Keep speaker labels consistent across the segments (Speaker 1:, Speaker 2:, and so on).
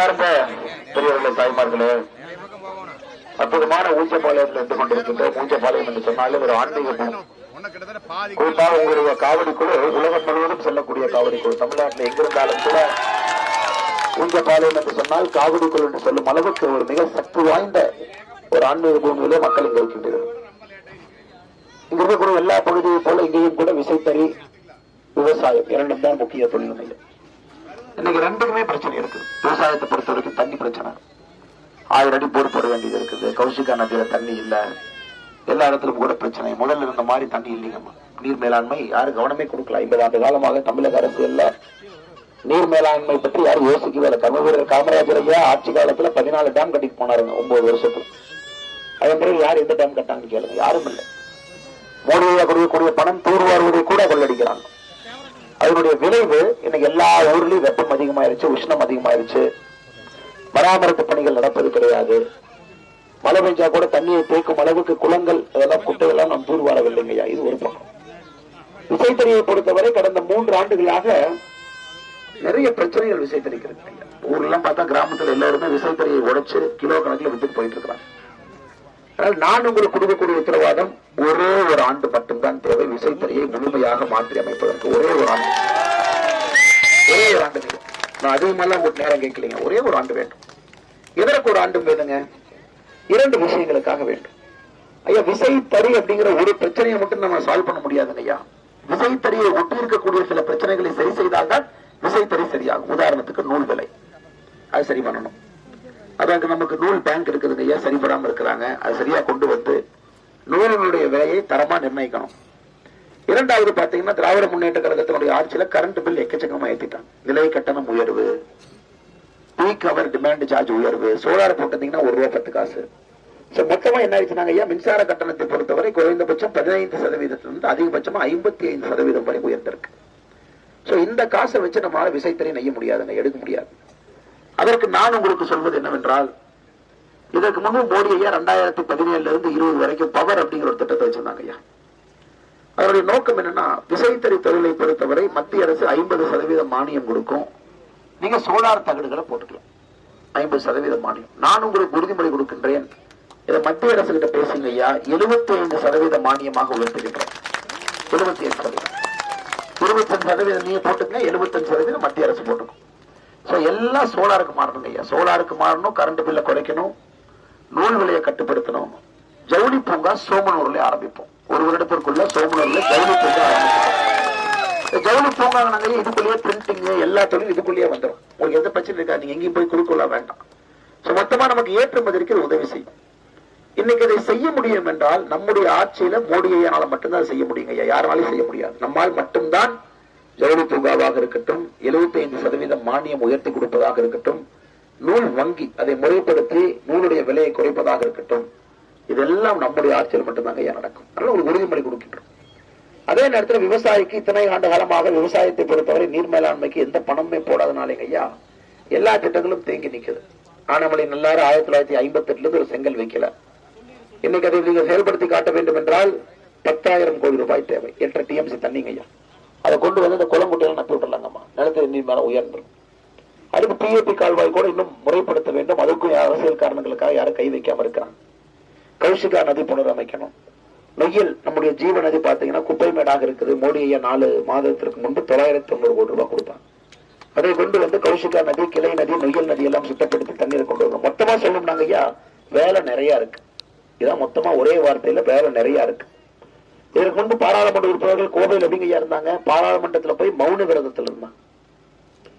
Speaker 1: அன்பார்ந்த பெரியவர்களே தாய்மார்களே அற்புதமான ஊஞ்சப்பாளையத்தில் இருந்து கொண்டிருக்கின்ற ஊஞ்சப்பாளையம் என்று சொன்னாலே ஒரு ஆன்மீக பூமி. குறிப்பாக உங்களுடைய காவடி குழு உலகம் முழுவதும் செல்லக்கூடிய காவடி குழு. தமிழ்நாட்டில் எங்கிருந்தாலும் கூட ஊஞ்சப்பாளையம் என்று சொன்னால் காவடி குழு என்று சொல்லும் அளவுக்கு ஒரு மிக சக்தி வாய்ந்த ஒரு ஆன்மீக பூமியிலே மக்கள் இங்கு இருக்கின்றனர். இங்க இருக்கக்கூடிய எல்லா பகுதியை போல இங்கேயும் கூட விசைத்தறி விவசாயம் இரண்டும் தான் முக்கிய தொழில்நிலை இன்னைக்கு ரெண்டுக்குமே பிரச்சனை இருக்கு விவசாயத்தை பொறுத்த வரைக்கும் தண்ணி பிரச்சனை. ஆயிரம் அடி போர் போட வேண்டியது இருக்குது. கௌசிகா நதியில தண்ணி இல்ல. எல்லா இடத்துலும் கூட பிரச்சனை. முதல்ல இருந்த மாதிரி தண்ணி இல்லைங்கம்மா. நீர் மேலாண்மை யாரும் கவனமே கொடுக்கல. ஐம்பது ஆண்டு காலமாக தமிழக அரசு இல்ல. நீர் மேலாண்மை பற்றி யாரும் யோசிக்கவே இல்லை. கர்ம வீரர் காமராஜர் ஐயா ஆட்சி காலத்துல பதினாலு டேம் கட்டிட்டு போனாருங்க ஒன்பது வருஷத்துக்கு அதன் பிறகு யார் எந்த டேம் கட்டாங்கன்னு கேளுங்க. யாரும் இல்லை. மோடியை கொடுக்கக்கூடிய பணம் தூர்வாருவதை கூட கொள்ளடிக்கிறாங்க. அதனுடைய விளைவு இன்னைக்கு எல்லா ஊர்லயும் வெப்பம் அதிகமாயிருச்சு உஷ்ணம் அதிகமாயிருச்சு. பராமரிப்பு பணிகள் நடப்பது கிடையாது. மழை பெஞ்சா கூட தண்ணியை தேக்கும் அளவுக்கு குளங்கள் அதெல்லாம் குட்டையெல்லாம் நாம் தூர்வாரவில்லைங்கய்யா இது ஒரு பக்கம். விசைத்தறியை பொறுத்தவரை கடந்த மூன்று ஆண்டுகளாக நிறைய பிரச்சனைகள் விசைத்தறிக்கு இருக்கு ஊர்லாம் பார்த்தா கிராமத்துல எல்லாருமே விசைத்தறியை உடைச்சு கிலோ கணக்குல வித்துட்டு போயிட்டு இருக்கிறாங்க. ஆனால் நான் உங்களுக்கு கொடுக்கக்கூடிய உத்தரவாதம் ஒரே ஒரு ஆண்டு மட்டும்தான் தேவை. விசைத்துறையை முழுமையாக மாற்றி அமைப்பதற்கு ஒரே ஒரு ஆண்டு. ஒரே ஒரு ஆண்டு நான் அதிகமெல்லாம் உங்களுக்கு நேரம் கேட்கலீங்க. ஒரே ஒரு ஆண்டு வேண்டும். எதற்கு ஒரு ஆண்டு வேணுங்க? இரண்டு விஷயங்களுக்காக வேண்டும். ஐயா விசைத்தறி அப்படிங்கிற ஒரு பிரச்சனையை மட்டும் நம்ம சால்வ் பண்ண முடியாதுங்க ஐயா. விசைத்தறியை ஒட்டி இருக்கக்கூடிய சில பிரச்சனைகளை சரி செய்தால்தான் விசைத்தறி சரியாகும். உதாரணத்துக்கு நூல் விலை. அது சரி பண்ணணும். அதாவது நமக்கு நூல் பேங்க் இருக்குதுங்க ஐயா சரிபடாம இருக்கிறாங்க. அது சரியா கொண்டு வந்து நூல்களுடைய விலையை தரமா நிர்ணயிக்கணும். இரண்டாவது பாத்தீங்கன்னா திராவிட முன்னேற்ற கழகத்தினுடைய ஆட்சியில கரண்ட் பில் எக்கச்சக்கமா ஏத்திட்டாங்க. விலை கட்டணம் உயர்வு பீக் அவர் டிமாண்ட் சார்ஜ் உயர்வு சோலார் போட்டதீங்கன்னா ஒரு ரூபா பத்து காசு. சோ மொத்தமா என்ன ஆயிடுச்சுனாங்க ஐயா மின்சார கட்டணத்தை பொறுத்தவரை குறைந்தபட்சம் பதினைந்து சதவீதத்திலிருந்து அதிகபட்சமா ஐம்பத்தி ஐந்து சதவீதம் வரை உயர்ந்திருக்கு. சோ இந்த காசை வச்சு நம்மளால விசைத்தறி நெய்ய முடியாதுங்க எடுக்க முடியாது. அதற்கு நான் உங்களுக்கு சொல்வது என்னவென்றால் இதற்கு முன்பு மோடி ஐயா ரெண்டாயிரத்தி பதினேழுல இருந்து இருபது வரைக்கும் பவர் அப்படிங்கிற ஒரு திட்டத்தை வச்சிருந்தாங்க ஐயா. அதனுடைய நோக்கம் என்னன்னா விசைத்தறி தொழிலை பொறுத்தவரை மத்திய அரசு ஐம்பது சதவீதம் மானியம் கொடுக்கும். நீங்க சோலார் தகடுகளை போட்டுக்கலாம். ஐம்பது சதவீதம் மானியம். நான் உங்களுக்கு உறுதிமொழி கொடுக்கின்றேன். இதை மத்திய அரசு கிட்ட பேசுங்க ஐயா. எழுபத்தி ஐந்து சதவீத மானியமாக உயர்த்துகின்றேன் எழுபத்தி ஐந்து சதவீதம். இருபத்தஞ்சு சதவீதம் நீங்க போட்டுங்க எழுபத்தஞ்சு சதவீதம் மத்திய அரசு போட்டுக்கும். சோ எல்லாம் சோலாருக்கு மாறணுங்க ஐயா. சோலாருக்கு மாறணும் கரண்ட் பில்ல குறைக்கணும் நூல் விலையை கட்டுப்படுத்தணும். ஜவுளி பூங்கா சோமனூர்ல ஆரம்பிப்போம். ஒரு வருடத்திற்குள்ள சோமனூர்ல ஜவுளி பூங்கா ஆரம்பிப்போம். ஜவுளி பூங்கா இதுக்குள்ளேயே பிரிண்டிங் எல்லா தொழிலும் இதுக்குள்ளேயே வந்துடும் உங்களுக்கு எந்த பிரச்சனை இருக்கா நீங்க எங்கேயும் போய் குறுக்கொள்ள வேண்டாம். சோ மொத்தமா நமக்கு ஏற்றுமதிக்கு இது உதவி செய்யும். இன்னைக்கு இதை செய்ய முடியும் என்றால் நம்முடைய ஆட்சியில மோடி ஐயானால மட்டும்தான் செய்ய முடியுங்க ஐயா. யாராலையும் செய்ய முடியாது. நம்மால் மட்டும்தான் ஜவுளி பூங்காவாக இருக்கட்டும் 75% சதவீதம் மானியம் உயர்த்தி கொடுப்பதாக இருக்கட்டும் நூல் வங்கி அதை முறைப்படுத்தி நூலுடைய விலையை குறைப்பதாக இருக்கட்டும் இதெல்லாம் நம்முடைய ஆட்சியில் மட்டும்தாங்க ஐயா நடக்கும். அதனால ஒரு உறுதிமொழி கொடுக்கின்றோம். அதே நேரத்தில் விவசாயிக்கு இத்தனை ஆண்டு காலமாக விவசாயத்தை பொறுத்தவரை நீர் மேலாண்மைக்கு எந்த பணமே போடாதனாலேங்க ஐயா எல்லா திட்டங்களும் தேங்கி நிற்குது ஆனமலை நல்லாறு ஆயிரத்தி தொள்ளாயிரத்தி ஐம்பத்தி எட்டுல இருந்து ஒரு செங்கல் வைக்கல. இன்னைக்கு அதை நீங்க செயல்படுத்தி காட்ட வேண்டும் என்றால் பத்தாயிரம் கோடி ரூபாய் தேவை. எட்டு டிஎம்சி தண்ணிங்க ஐயா. அதை கொண்டு வந்து அந்த குளங்குட்டையில நப்பி விட்டுலாங்கம்மா நிலத்தடி நீர் மேல உயர்ந்துடும் அடுத்து பிஏபி கால்வாய் கூட இன்னும் முறைப்படுத்த வேண்டும். அதற்கும் அரசியல் காரணங்களுக்காக யாரும் கை வைக்காம இருக்கிறாங்க கௌஷிகா நதி புனரமைக்கணும். நொய்யல் நம்முடைய ஜீவ நதி பாத்தீங்கன்னா குப்பை மேடாக இருக்குது. மோடி ஐயா நாலு மாதத்திற்கு முன்பு தொள்ளாயிரத்தி தொண்ணூறு கோடி ரூபாய் கொடுத்தாங்க. அதை கொண்டு வந்து கௌஷிகா நதி கிளை நதி நொய்யல் நதி எல்லாம் சுத்தப்படுத்தி தண்ணீரை கொண்டு வரணும். மொத்தமா சொல்லணும்னாங்க ஐயா வேலை நிறைய இருக்கு. இதான் மொத்தமா ஒரே வார்த்தையில வேலை நிறைய இருக்கு. இதற்கு முன்பு பாராளுமன்ற உறுப்பினர்கள் கோவையில் எப்படிங்கய்யா இருந்தாங்க. பாராளுமன்றத்துல போய் மௌன விரதத்துல இருந்தாங்க.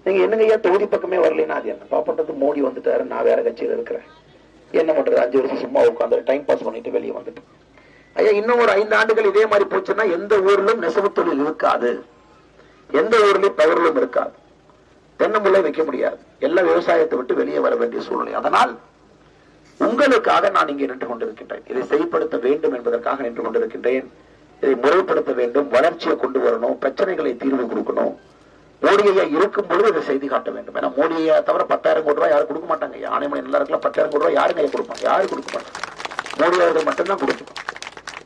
Speaker 1: நீங்க என்னங்கய்யா தொகுதி பக்கமே வரலன்னா அது என்ன? பாப்பட்டது மோடி வந்துட்டாரு நான் வேற கட்சியில இருக்கிறேன். என்ன பண்றது? அஞ்சு வருஷம் சும்மா உட்காந்து டைம் பாஸ் பண்ணிட்டு வெளியே வந்துட்டேன். ஐயா இன்னும் ஒரு ஐந்து ஆண்டுகள் இதே மாதிரி போச்சுன்னா எந்த ஊர்லயும் நெசவு தொழில் இருக்காது. எந்த ஊர்லயும் பவர்களும் இருக்காது. தென்னமுல்லை வைக்க முடியாது. எல்லா விவசாயத்தை விட்டு வெளியே வர வேண்டிய சூழ்நிலை. அதனால் உங்களுக்காக நான் இங்கே நின்று கொண்டிருக்கின்றேன். இதை செயல்படுத்த வேண்டும் என்பதற்காக நின்று கொண்டிருக்கின்றேன். இதை முறைப்படுத்த வேண்டும் வளர்ச்சியை கொண்டு வரணும் பிரச்சனைகளை தீர்வு கொடுக்கணும். மோடியா இருக்கும் பொழுது இதை செய்தி காட்ட வேண்டும். ஏன்னா மோடியா தவிர பத்தாயிரம் கோடி ரூபாய் யாரும் கொடுக்க மாட்டாங்க. ஆணைமணி நல்லா இருக்கலாம் பத்தாயிரம் கோடி ரூபாய் யாருங்க ஐயா கொடுப்பாங்க. யாரும் கொடுக்க மாட்டாங்க. மோடி அவர்கள் மட்டும்தான் கொடுக்கும்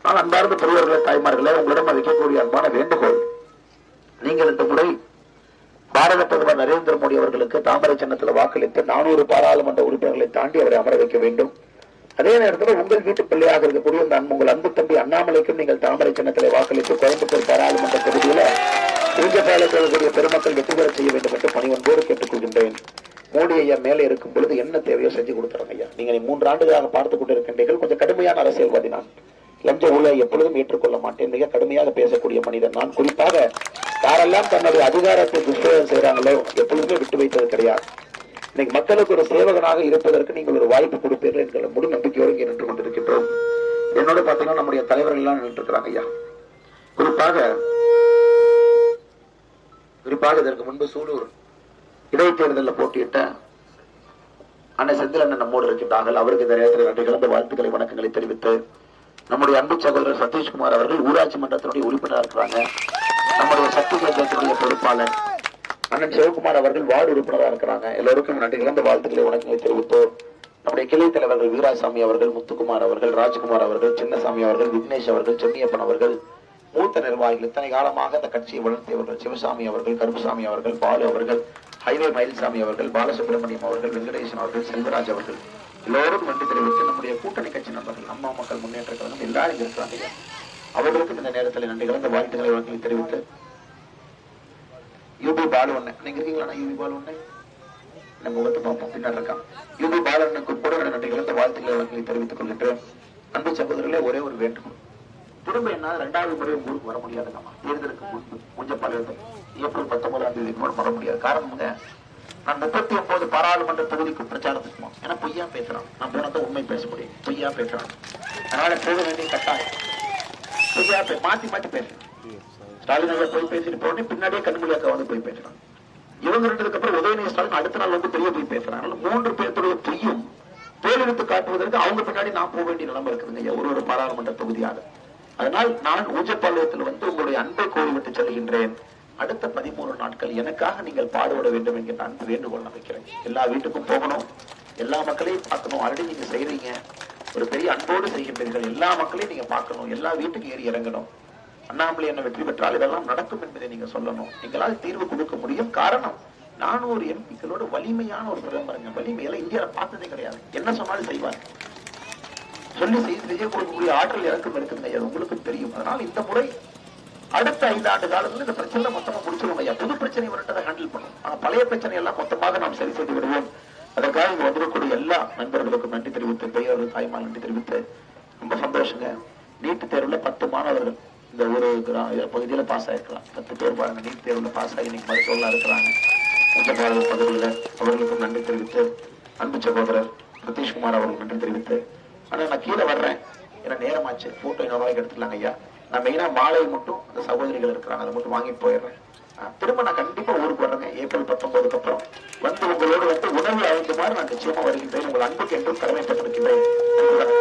Speaker 1: ஆனால் அன்பார்ந்த பெரியவர்களே தாய்மார்களே உங்களிடம் வைக்கக்கூடிய அன்பான வேண்டுகோள். நீங்கள் இந்த முறை பாரத பாரத பிரதமர் நரேந்திர மோடி அவர்களுக்கு தாமரை சின்னத்தில் வாக்களித்து நானூறு பாராளுமன்ற உறுப்பினர்களை தாண்டி அவரை அமர வைக்க வேண்டும். அதே நேரத்தில் உங்கள் வீட்டு பிள்ளையாக இருக்கக்கூடிய இந்த அன்பு- உங்கள் அன்பு தம்பி அண்ணாமலைக்கும் நீங்கள் தாமரை சின்னத்திலே வாக்களித்து கோயம்புத்தூர் பாராளுமன்ற தொகுதியில ஊஞ்சப்பாலத்தில் இருக்கக்கூடிய பெருமக்கள் வெற்றி பெற செய்ய வேண்டும் என்று பணிவன்போடு கேட்டுக்கொள்கின்றேன். மோடி ஐயா மேலே இருக்கும் பொழுது என்ன தேவையோ செஞ்சு கொடுத்துறோம் ஐயா. நீங்க மூன்று ஆண்டுகளாக பார்த்துக் கொண்டிருக்கின்றீர்கள். கொஞ்சம் கடுமையான அரசியல்வாதி நான். லஞ்ச ஊழலை எப்பொழுதும் ஏற்றுக்கொள்ள மாட்டேன். மிக கடுமையாக பேசக்கூடிய மனிதன் நான். குறிப்பாக யாரெல்லாம் தன்னுடைய அதிகாரத்தை துஷ்பிரயோகம் செய்றாங்களோ எப்பொழுதுமே விட்டு வைத்தது கிடையாது. இன்னைக்கு மக்களுக்கு ஒரு சேவகனாக இருப்பதற்கு நீங்கள் ஒரு வாய்ப்பு கொடுப்பீர்கள் என்கிற முழு நம்பிக்கையோடு இங்கே நின்று கொண்டிருக்கின்றோம். என்னோட பாத்தீங்கன்னா நம்முடைய தலைவர்கள் எல்லாம் நின்று இருக்கிறாங்க ஐயா. குறிப்பாக குறிப்பாக இதற்கு முன்பு சூலூர் இடைத்தேர்தலில் போட்டியிட்ட அண்ணன் செந்தில் அண்ணன் நம்மோடு இருக்கின்றார்கள். அவருக்கு இந்த நேரத்தில் நன்றி கலந்த வாழ்த்துக்களை வணக்கங்களை தெரிவித்து நம்முடைய அன்பு சகோதரர் சதீஷ்குமார் அவர்கள் ஊராட்சி மன்றத்தினுடைய உறுப்பினராக இருக்கிறாங்க. நம்முடைய சக்தி கேந்திரத்தினுடைய பொறுப்பாளர். அண்ணன் சிவகுமார் அவர்கள் வார்டு உறுப்பினராக இருக்கிறாங்க. எல்லோருக்கும் நன்றி. இழந்த வாழ்த்துக்களை வணக்கங்களை தெரிவித்தோம் நம்முடைய கிளை தலைவர்கள் வீராசாமி அவர்கள் முத்துக்குமார் அவர்கள் ராஜ்குமார் அவர்கள் சின்னசாமி அவர்கள் விக்னேஷ் அவர்கள் சென்னியப்பன் அவர்கள் மூத்த நிர்வாகிகள் இத்தனை காலமாக அந்த கட்சியை வளர்த்தியவர்கள் சிவசாமி அவர்கள் கருப்புசாமி அவர்கள் பாலு அவர்கள் ஹைவே மயில்சாமி அவர்கள் பாலசுப்ரமணியம் அவர்கள் வெங்கடேசன் அவர்கள் செல்வராஜ் அவர்கள். எல்லோரும் நன்றி தெரிவித்து நம்முடைய கூட்டணி கட்சி நண்பர்கள் அம்மா மக்கள் முன்னேற்ற கழகம் எல்லாரும் இருக்கிறாங்க. அவர்களுக்கும் இந்த நேரத்தில் நன்றி கலந்த வாழ்த்துக்களை வழங்கி தெரிவித்து யூபி பாலு ஒண்ணு. நீங்க இருக்கீங்களா? யூபி பாலு ஒண்ணு. நம்ம முகத்தை பார்ப்போம். பின்னாடி இருக்கான். யூபி பாலனுக்கு கூட என்னுடைய நன்றி வாழ்த்துக்களை வழங்கி தெரிவித்துக் கொள்கின்றேன். அன்பு சகோதரர்களே ஒரே ஒரு வேண்டுகோள். திரும்ப என்ன ரெண்டாவது முறை ஊருக்கு வர முடியாதுங்கம்மா. தேர்தலுக்கு முன்பு முஞ்சப்பாளையத்தை ஏப்ரல் பத்தொன்பதாம் தேதி கூட வர முடியாது. காரணமுங்க நான் முப்பத்தி ஒன்பது பாராளுமன்ற தொகுதிக்கு பிரச்சாரத்துக்குமா? ஏன்னா பொய்யா பேசுறான். நான் போனதான் உண்மை பேச முடியும் பொய்யா பேசுறான். அதனால போக வேண்டிய கட்டாயம். பொய்யா மாத்தி மாத்தி பேசுறேன் ஸ்டாலின் ஐயா போய் பேசிட்டு போனே பின்னாடியே கண்மொழியாக்க வந்து போய் பேசுறான் இவங்க ரெண்டுக்கு அப்புறம் உதயநிதி ஸ்டாலின் அடுத்த நாள் வந்து பெரிய போய் பேசுறாங்க மூன்று பேர்த்துடைய பொய்யும் பேரெடுத்து காட்டுவதற்கு அவங்க பின்னாடி நான் போக வேண்டிய நிலைமை இருக்குதுங்க ஐயா, ஒரு ஒரு பாராளுமன்ற தொகுதியாக. அதனால் நான் ஊஜப்பாளையத்தில் வந்து உங்களுடைய அன்பை கோரிவிட்டு செல்கின்றேன். அடுத்த பதிமூணு நாட்கள் எனக்காக நீங்கள் பாடுபட வேண்டும் என்கிற அன்பு வேண்டுகோள் நான் வைக்கிறேன் எல்லா வீட்டுக்கும் போகணும். எல்லா மக்களையும் பார்க்கணும். ஆல்ரெடி நீங்க செய்யறீங்க ஒரு பெரிய அன்போடு செய்கின்றீர்கள். எல்லா மக்களையும் நீங்க பார்க்கணும். எல்லா வீட்டுக்கும் ஏறி இறங்கணும். அண்ணாமலை என்ன வெற்றி பெற்றால் இதெல்லாம் நடக்கும் என்பதை நீங்க சொல்லணும். எங்களால் தீர்வு கொடுக்க முடியும். காரணம் நானூறு எம்பிக்களோட வலிமையான ஒரு பிரதமருங்க வலிமையில இந்தியாவில பார்த்ததே கிடையாது. என்ன சொன்னாலும் செய்வார். சொல்லி செய்து செய்ய கொடுக்கக்கூடிய ஆற்றல் இறக்கம் இருக்குங்க ஐயா தெரியும். அதனால இந்த முறை அடுத்த ஐந்து ஆண்டு காலத்துல இந்த பிரச்சனை மொத்தமா முடிச்சிடும் ஐயா. புது பிரச்சனை வரட்டதை ஹேண்டில் பண்ணும் ஆனா பழைய பிரச்சனை எல்லாம் மொத்தமாக நாம் சரி செய்து விடுவோம். அதற்காக இங்க வந்திருக்கக்கூடிய எல்லா நண்பர்களுக்கும் நன்றி தெரிவித்து பெயர் தாய்மார் நன்றி தெரிவித்து ரொம்ப சந்தோஷங்க. நீட்டு தேர்வுல பத்து மாணவர்கள். இந்த ஒரு கிரா- பகுதியில பாஸ் ஆயிருக்கலாம். பத்து பேர் பாருங்க நீட் தேர்வுல பாஸ் ஆகி இன்னைக்கு மருத்துவர்களா இருக்கிறாங்க. மூத்தப்பாளையம் பகுதியில் அவர்களுக்கும் நன்றி தெரிவித்து அன்பு சகோதரர் நிதிஷ்குமார் அவர்களுக்கு நன்றி தெரிவித்து ஆனா நான் கீழே வர்றேன். ஏன்னா நேரமாச்சு. போட்டோ இன்னொரு நாளைக்கு எடுத்துக்கலாங்க ஐயா. நான் மெயினாக மாலை மட்டும் அந்த சகோதரிகள் இருக்கிறாங்க அதை மட்டும் வாங்கிட்டு போயிடுறேன். திரும்ப நான் கண்டிப்பா ஊருக்கு வர்றேங்க ஏப்ரல் பத்தொன்பதுக்கு அப்புறம். வந்து உங்களோடு வந்து உணவு மாதிரி நான் நிச்சயமா வருகின்றேன். உங்கள் அன்புக்கு என்றும் கடமைப்பட்டிருக்கின்றேன்.